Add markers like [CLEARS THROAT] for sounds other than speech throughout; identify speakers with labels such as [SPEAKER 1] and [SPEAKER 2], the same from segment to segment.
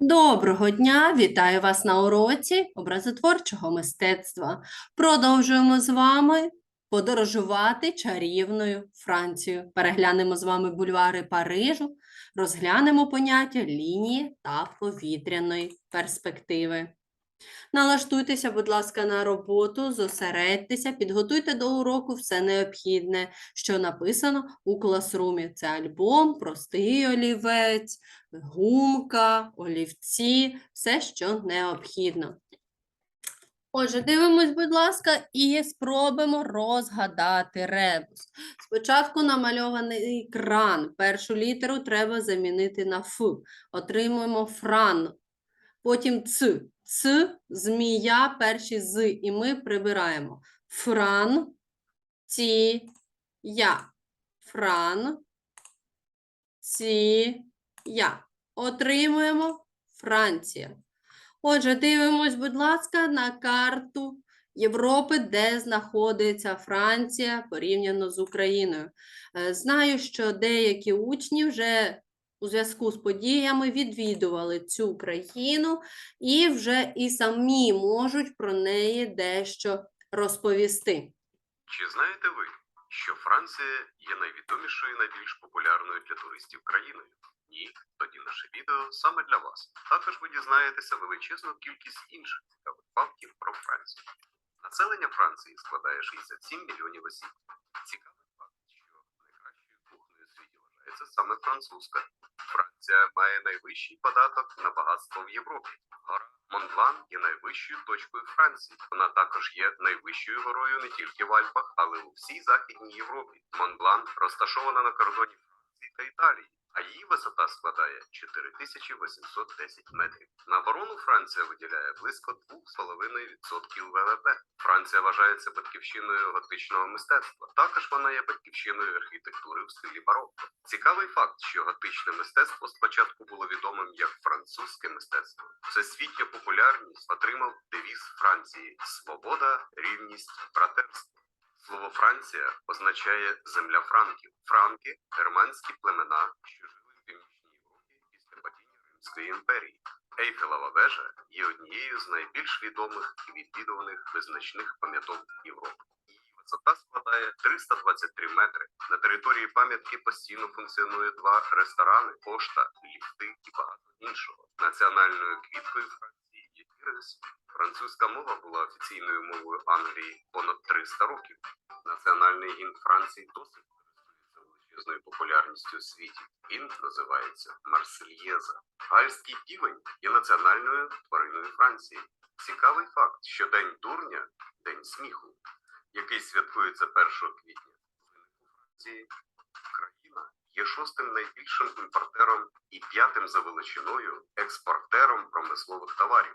[SPEAKER 1] Доброго дня! Вітаю вас на уроці образотворчого мистецтва. Продовжуємо з вами подорожувати чарівною Францією. Переглянемо з вами бульвари Парижу, розглянемо поняття лінії та повітряної перспективи. Налаштуйтеся, будь ласка, на роботу, зосередьтеся, підготуйте до уроку все необхідне, що написано у класрумі. Це альбом, простий олівець, гумка, олівці, все, що необхідно. Отже, дивимось, будь ласка, і спробуємо розгадати ребус. Спочатку намальований кран. Першу літеру треба замінити на Ф. Отримуємо фран. Потім ц. Ц, змія, перші з, і ми прибираємо. Фран, ці, я. Фран, ці, я. Отримуємо Франція. Отже, дивимось, будь ласка, на карту Європи, де знаходиться Франція порівняно з Україною. Е, Знаю, що деякі учні вже у зв'язку з подіями відвідували цю країну і вже і самі можуть про неї дещо розповісти.
[SPEAKER 2] Чи знаєте ви, що Франція є найвідомішою і найбільш популярною для туристів країною? Ні, тоді наше відео саме для вас. Також ви дізнаєтеся величезну кількість інших цікавих фактів про Францію. Населення Франції складає 67 мільйонів осіб. Цікавий факт, що найкращою кухнею світі саме французька. Франція має найвищий податок на багатство в Європі. Гора Монблан є найвищою точкою Франції. Вона також є найвищою горою не тільки в Альпах, але й у всій Західній Європі. Монблан розташована на кордоні Франції та Італії, а її висота складає 4810 метрів. На оборону Франція виділяє близько 2,5% ВВП. Франція вважається батьківщиною готичного мистецтва. Також вона є батьківщиною архітектури в стилі барокко. Цікавий факт, що готичне мистецтво спочатку було відомим як французьке мистецтво. Всесвітня популярність отримав девіз Франції Свобода, рівність, братерство. Слово Франція означає земля франків. Франки германські племена, що жили в північній Європі після падіння Римської імперії. Ейфелева вежа є однією з найбільш відомих і відвідуваних визначних пам'яток Європи. Її висота складає 323 метри. На території пам'ятки постійно функціонує два ресторани, пошта, ліфти і багато іншого. Національною квіткою Франції є. Французька мова була офіційною мовою Англії понад 300 років. Національний гімн Франції досить користується величезною популярністю у світі. Він називається Марсельєза. Гальський півень є національною твариною Франції. Цікавий факт, що День дурня день сміху, який святкується 1 квітня. у Франції країна є шостим найбільшим імпортером і п'ятим за величиною експортером промислових товарів.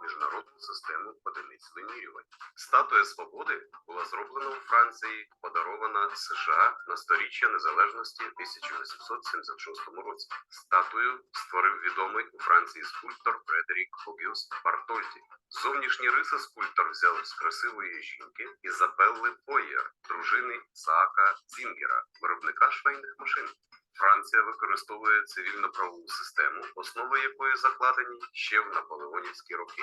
[SPEAKER 2] міжнародну систему одиниць вимірювань. Статуя свободи була зроблена у Франції, подарована США на сторіччя незалежності в 1876 році. Статую створив відомий у Франції скульптор Фредерік Огюст Бартольді. Зовнішні риси скульптор взяв з красивої жінки Ізабелли Бойєр, дружини Саака Зінгера, виробника швейних машин. Франція використовує цивільно-правову систему, основи якої закладені ще в наполеонівські роки.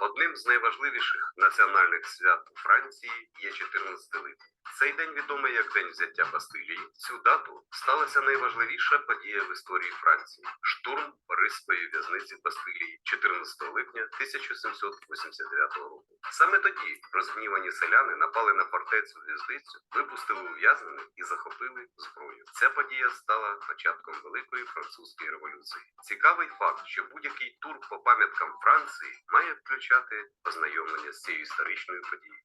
[SPEAKER 2] Одним з найважливіших національних свят у Франції є 14 липня. Цей день відомий як День взяття Бастилії. Цю дату сталася найважливіша подія в історії Франції штурм Паризької в'язниці Бастилії 14 липня 1789 року. Саме тоді розгнівані селяни напали на фортецю в'язницю, випустили ув'язнених і захопили зброю. Ця подія стала початком Великої французької революції. Цікавий факт, що будь-який тур по пам'яткам Франції має включати ознайомлення з цією історичною подією.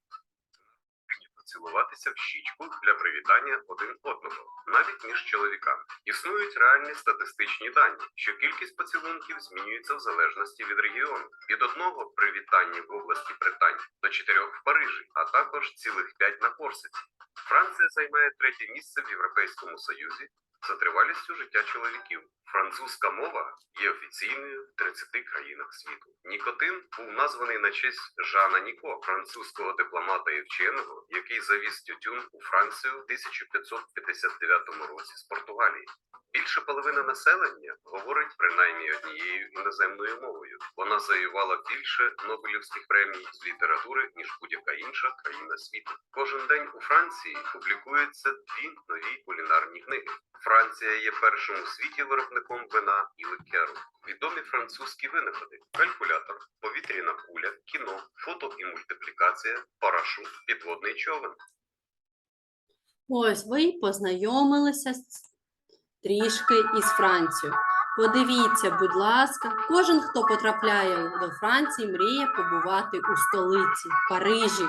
[SPEAKER 2] Прийнято цілуватися в щічку для привітання один одного, навіть між чоловіками. Існують реальні статистичні дані, що кількість поцілунків змінюється в залежності від регіону. Від одного при вітанні в області Британь до чотирьох в Парижі, а також цілих п'ять на Корсиці. Франція займає третє місце в Європейському Союзі за тривалістю життя чоловіків. Французька мова є офіційною в 30 країнах світу. Нікотин був названий на честь Жана Ніко, французького дипломата і вченого, який завіз тютюн у Францію в 1559 році з Португалії. Більше половини населення говорить принаймні однією іноземною мовою. Вона завоювала більше Нобелівських премій з літератури, ніж будь-яка інша країна світу. Кожен день у Франції публікуються дві нові кулінарні книги. Франція є першим у світі виробником вина і ликеру. Відомі французькі винаходи: калькулятор, повітряна куля, кіно, фото і мультиплікація, парашут, підводний човен.
[SPEAKER 1] Ось ви познайомилися трішки із Францією. Подивіться, будь ласка, кожен, хто потрапляє до Франції, мріє побувати у столиці Парижі.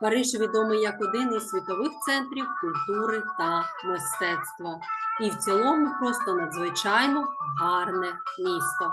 [SPEAKER 1] Париж відомий як один із світових центрів культури та мистецтва. І в цілому просто надзвичайно гарне місто.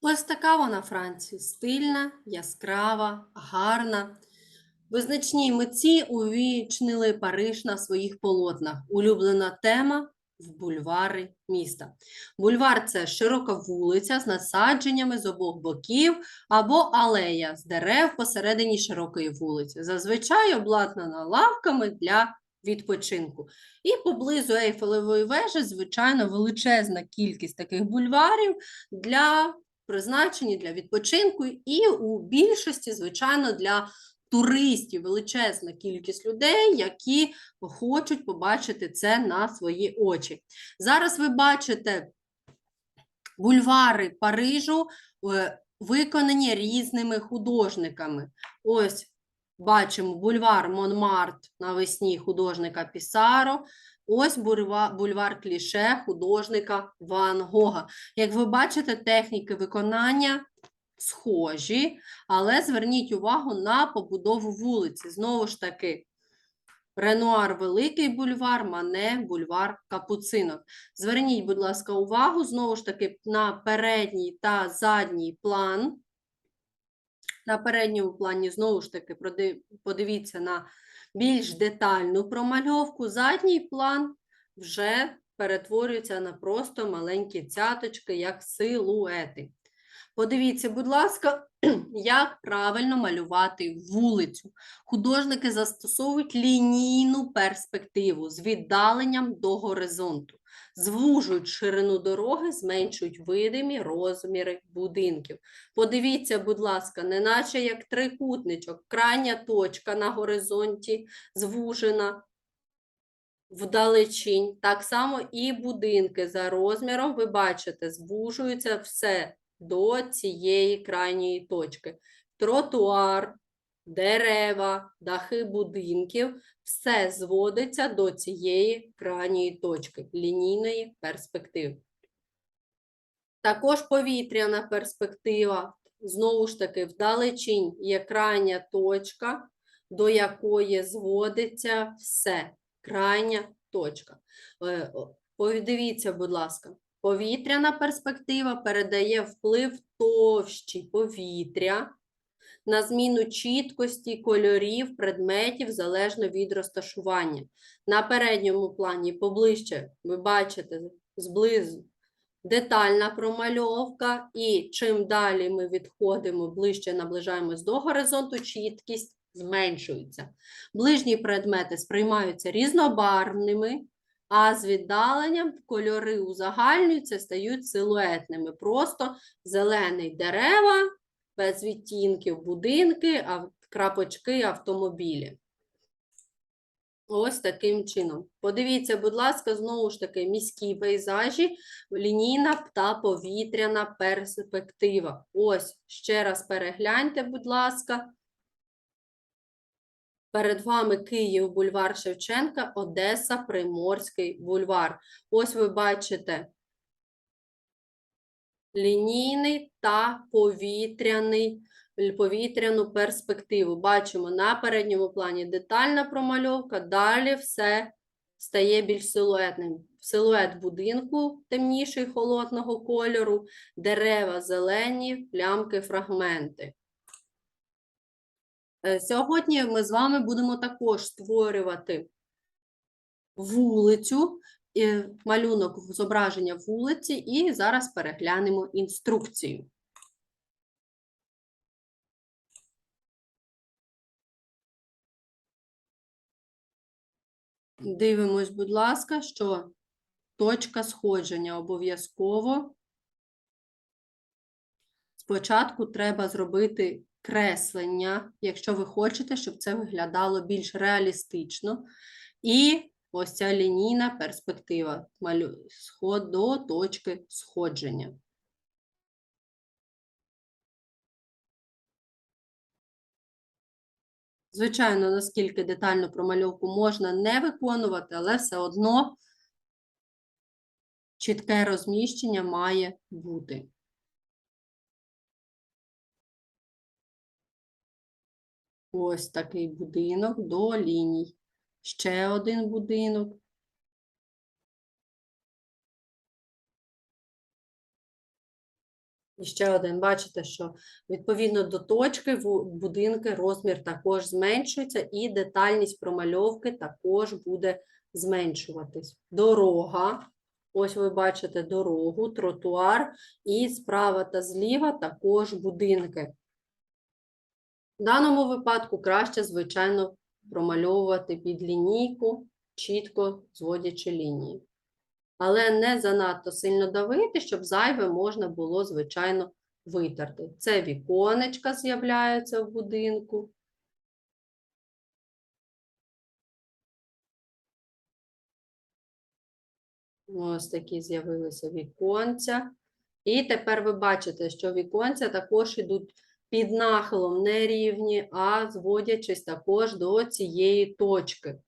[SPEAKER 1] Ось така вона Франція. Стильна, яскрава, гарна. Визначні митці увічнили Париж на своїх полотнах. Улюблена тема в бульвари міста. Бульвар це широка вулиця з насадженнями з обох боків або алея з дерев посередині широкої вулиці, зазвичай обладнана лавками для відпочинку. І поблизу Ейфелевої вежі, звичайно, величезна кількість таких бульварів для призначені для відпочинку, і у більшості, звичайно, для туристів величезна кількість людей, які хочуть побачити це на свої очі. Зараз ви бачите бульвари Парижу, е, виконані різними художниками. Ось бачимо бульвар Монмарт навесні художника Пісаро. Ось бульва- бульвар Кліше художника Ван Гога. Як ви бачите, техніки виконання схожі, але зверніть увагу на побудову вулиці. Знову ж таки, Ренуар Великий бульвар, Мане, бульвар Капуцинок. Зверніть, будь ласка, увагу знову ж таки на передній та задній план. На передньому плані, знову ж таки, подивіться на більш детальну промальовку. Задній план вже перетворюється на просто маленькі цяточки, як силуети. Подивіться, будь ласка, [CLEARS THROAT] як правильно малювати вулицю. Художники застосовують лінійну перспективу з віддаленням до горизонту, звужують ширину дороги, зменшують видимі розміри будинків. Подивіться, будь ласка, неначе як трикутничок, крайня точка на горизонті звужена вдалечінь. Так само і будинки за розміром, ви бачите, звужуються все до цієї крайньої точки. Тротуар дерева, дахи будинків, все зводиться до цієї крайньої точки лінійної перспективи. Також повітряна перспектива. Знову ж таки, вдалечінь є крайня точка, до якої зводиться все. Крайня точка. Е, Подивіться, будь ласка, повітряна перспектива передає вплив товщі повітря на зміну чіткості кольорів предметів залежно від розташування. На передньому плані поближче ви бачите зблизу детальна промальовка, і чим далі ми відходимо, ближче наближаємось до горизонту, чіткість зменшується. Ближні предмети сприймаються різнобарвними, а з віддаленням кольори узагальнюються, стають силуетними. Просто зелений дерева, без відтінків будинки, крапочки автомобілі. Ось таким чином. Подивіться, будь ласка, знову ж таки, міські пейзажі, лінійна та повітряна перспектива. Ось, ще раз перегляньте, будь ласка. Перед вами Київ, бульвар Шевченка, Одеса, Приморський бульвар. Ось ви бачите лінійний та повітряний, повітряну перспективу. Бачимо на передньому плані детальна промальовка, далі все стає більш силуетним. Силует будинку темніший холодного кольору, дерева зелені, плямки, фрагменти. Е, Сьогодні ми з вами будемо також створювати вулицю, е, малюнок зображення вулиці, і зараз переглянемо інструкцію. Дивимось, будь ласка, що точка сходження обов'язково. Спочатку треба зробити креслення, якщо ви хочете, щоб це виглядало більш реалістично. І ось ця лінійна перспектива сход до точки сходження. Звичайно, наскільки детальну промальовку можна не виконувати, але все одно чітке розміщення має бути. Ось такий будинок до ліній. Ще один будинок. І ще один. Бачите, що відповідно до точки будинки розмір також зменшується, і детальність промальовки також буде зменшуватись. Дорога. Ось ви бачите дорогу, тротуар, і справа та зліва також будинки. В даному випадку краще, звичайно, промальовувати під лінійку, чітко зводячи лінії. Але не занадто сильно давити, щоб зайве можна було, звичайно, витерти. Це віконечка з'являються в будинку. Ось такі з'явилися віконця. І тепер ви бачите, що віконця також йдуть під нахилом не рівні, а зводячись також до цієї точки.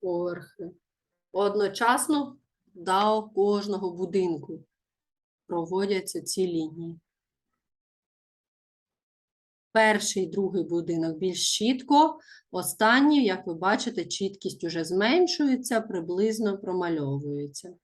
[SPEAKER 1] Поверхи. Одночасно до кожного будинку проводяться ці лінії. Перший, другий будинок більш чітко, останній, як ви бачите, чіткість уже зменшується, приблизно промальовується.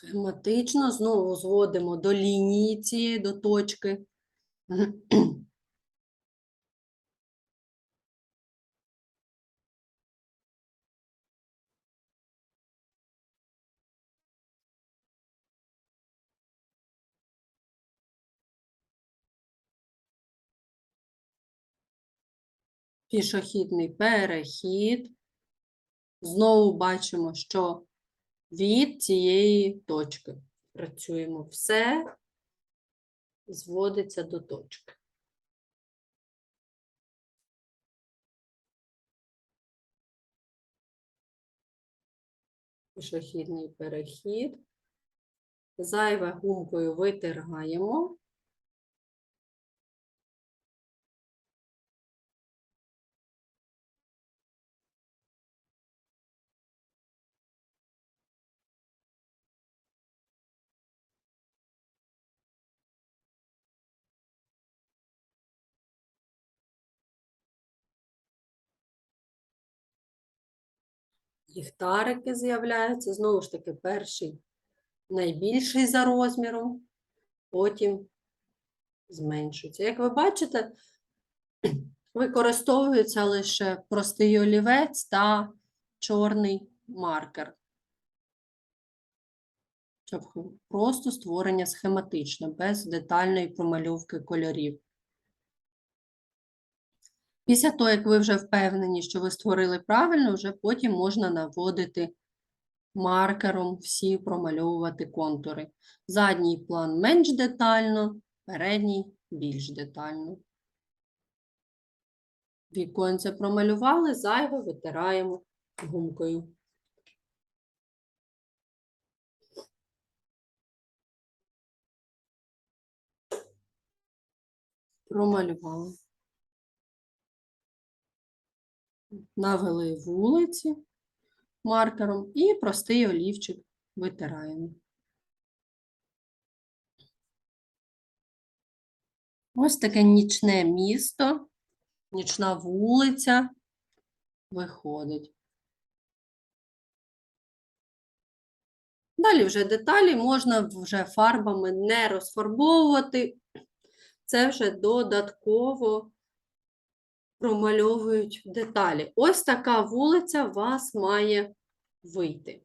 [SPEAKER 1] Схематично знову зводимо до лінії цієї, до точки. Пішохідний перехід. Знову бачимо, що від цієї точки. Працюємо все, зводиться до точки. Пішохідний перехід. Зайве гумкою витираємо. Ліхтарики з'являються. Знову ж таки, перший найбільший за розміром, потім зменшується. Як ви бачите, [CLEARS THROAT] використовується лише простий олівець та чорний маркер. Просто створення схематичне, без детальної промальовки кольорів. Після того, як ви вже впевнені, що ви створили правильно, вже потім можна наводити маркером всі промальовувати контури. Задній план менш детально, передній більш детально. Віконце промалювали, зайве витираємо гумкою. Промалювали. Навели вулиці маркером і простий олівчик витираємо. Ось таке нічне місто, нічна вулиця виходить. Далі вже деталі можна вже фарбами не розфарбовувати. Це вже додатково промальовують деталі. Ось така вулиця вас має вийти.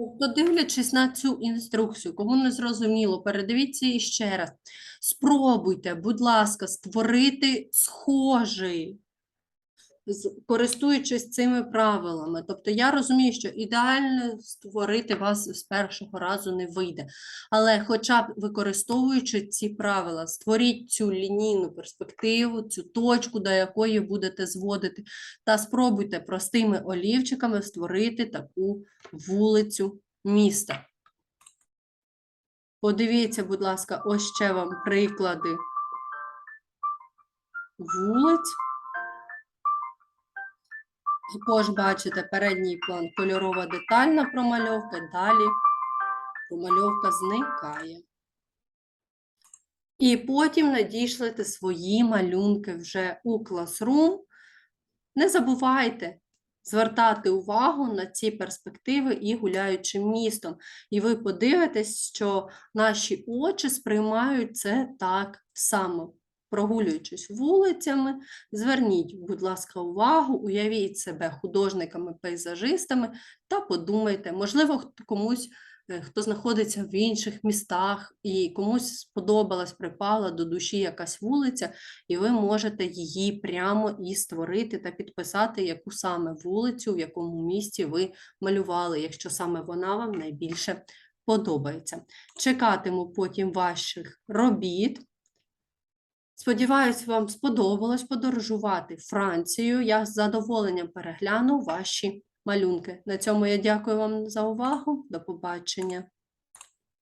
[SPEAKER 1] Тобто, дивлячись на цю інструкцію, кому не зрозуміло, передивіться її ще раз. Спробуйте, будь ласка, створити схожий, користуючись цими правилами. Тобто я розумію, що ідеально створити вас з першого разу не вийде. Але хоча б використовуючи ці правила, створіть цю лінійну перспективу, цю точку, до якої будете зводити, та спробуйте простими олівчиками створити таку вулицю міста. Подивіться, будь ласка, ось ще вам приклади вулиць. Також бачите передній план кольорова детальна промальовка, далі промальовка зникає. І потім надішлете свої малюнки вже у Classroom. Не забувайте звертати увагу на ці перспективи і гуляючи містом. І ви подивитесь, що наші очі сприймають це так само. Прогулюючись вулицями, зверніть, будь ласка, увагу, уявіть себе художниками-пейзажистами та подумайте, можливо, комусь, е, хто знаходиться в інших містах, і комусь сподобалась, припала до душі якась вулиця, і ви можете її прямо і створити та підписати, яку саме вулицю, в якому місті ви малювали, якщо саме вона вам найбільше подобається. Чекатиму потім ваших робіт. Сподіваюсь, вам сподобалось подорожувати Францією. Я з задоволенням перегляну ваші малюнки. На цьому я дякую вам за увагу. До побачення.